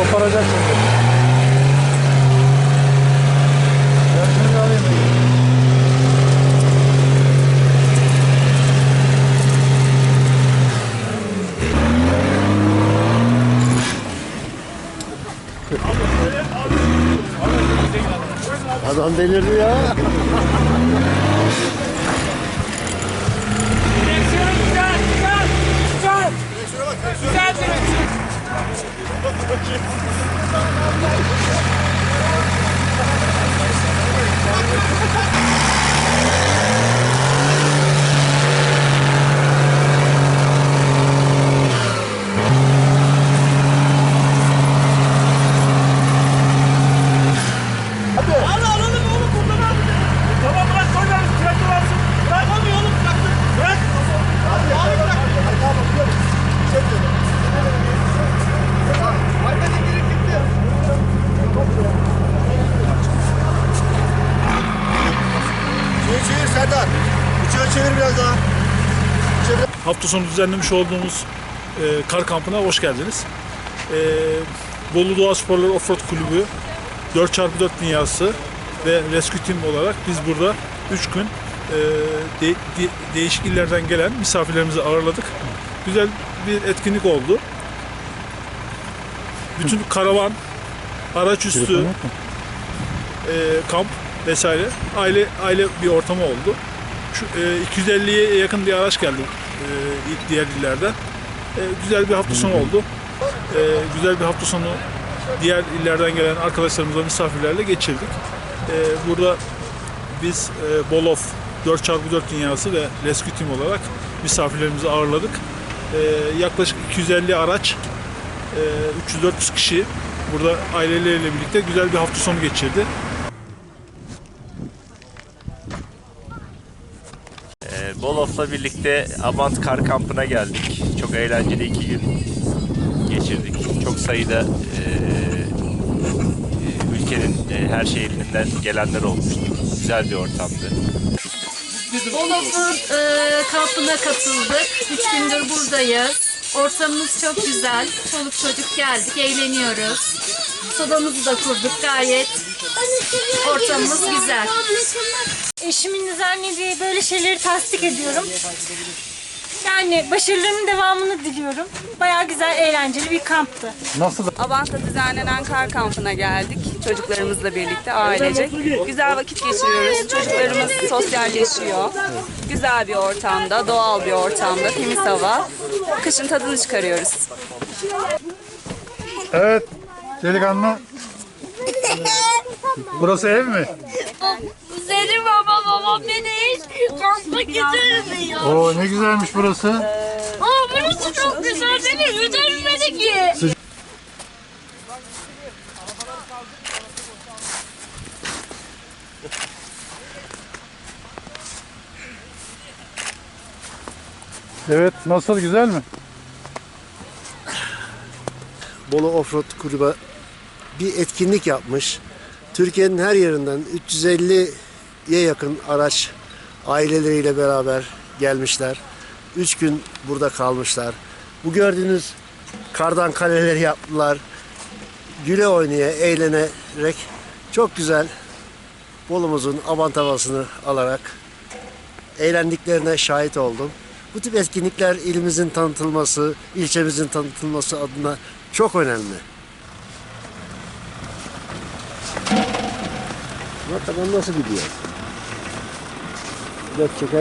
Yanacak şimdi. Da alayım. Adam delirdi ya. Biraz daha. hafta sonu düzenlemiş olduğumuz e, kar kampına hoş geldiniz. E, Bolu Doğa Sporları Offroad Kulübü 4x4 dünyası ve Rescue Team olarak biz burada 3 gün e, de- de- değişik illerden gelen misafirlerimizi ağırladık. Güzel bir etkinlik oldu. Bütün karavan, araç üstü, e, kamp vesaire aile aile bir ortamı oldu. E, 250'ye yakın bir araç geldi e, diğer illerden. E, güzel bir hafta sonu oldu. E, güzel bir hafta sonu diğer illerden gelen arkadaşlarımızla misafirlerle geçirdik. E, burada biz e, Bolof 4x4 dünyası ve Rescue Team olarak misafirlerimizi ağırladık. E, yaklaşık 250 araç, e, 300-400 kişi burada aileleriyle birlikte güzel bir hafta sonu geçirdi. Bolof'la birlikte Abant Kar Kampı'na geldik. Çok eğlenceli iki gün geçirdik. Çok sayıda e, e, ülkenin e, her şehrinden gelenler olmuştu. Güzel bir ortamdı. Bolof'un e, kampına katıldık. Üç gündür buradayız. Ortamımız çok güzel. Çoluk çocuk geldik, eğleniyoruz. Sobamızı da kurduk gayet. Ortamımız güzel. Eşimin düzenlediği böyle şeyleri tasdik ediyorum. Yani başarılarının devamını diliyorum. Bayağı güzel, eğlenceli bir kamptı. Nasıl? Abant'ta düzenlenen kar kampına geldik. Çocuklarımızla birlikte ailecek. Güzel vakit geçiriyoruz. Çocuklarımız sosyalleşiyor. Güzel bir ortamda, doğal bir ortamda, temiz hava. Kışın tadını çıkarıyoruz. Evet. Delikanlı. Burası ev mi? Güzelim beni hiç kampa getirmiyor. Oo ne güzelmiş burası. Aa burası çok güzel, beni götürmedi ki. Evet nasıl güzel mi? Bolu Offroad Kulübü bir etkinlik yapmış. Türkiye'nin her yerinden 350'ye yakın araç aileleriyle beraber gelmişler. 3 gün burada kalmışlar. Bu gördüğünüz kardan kaleleri yaptılar. Güle oynaya, eğlenerek çok güzel Bolu'muzun havasını alarak eğlendiklerine şahit oldum. Bu tip etkinlikler ilimizin tanıtılması, ilçemizin tanıtılması adına çok önemli. Bakalım nasıl gidiyor? Dört çeker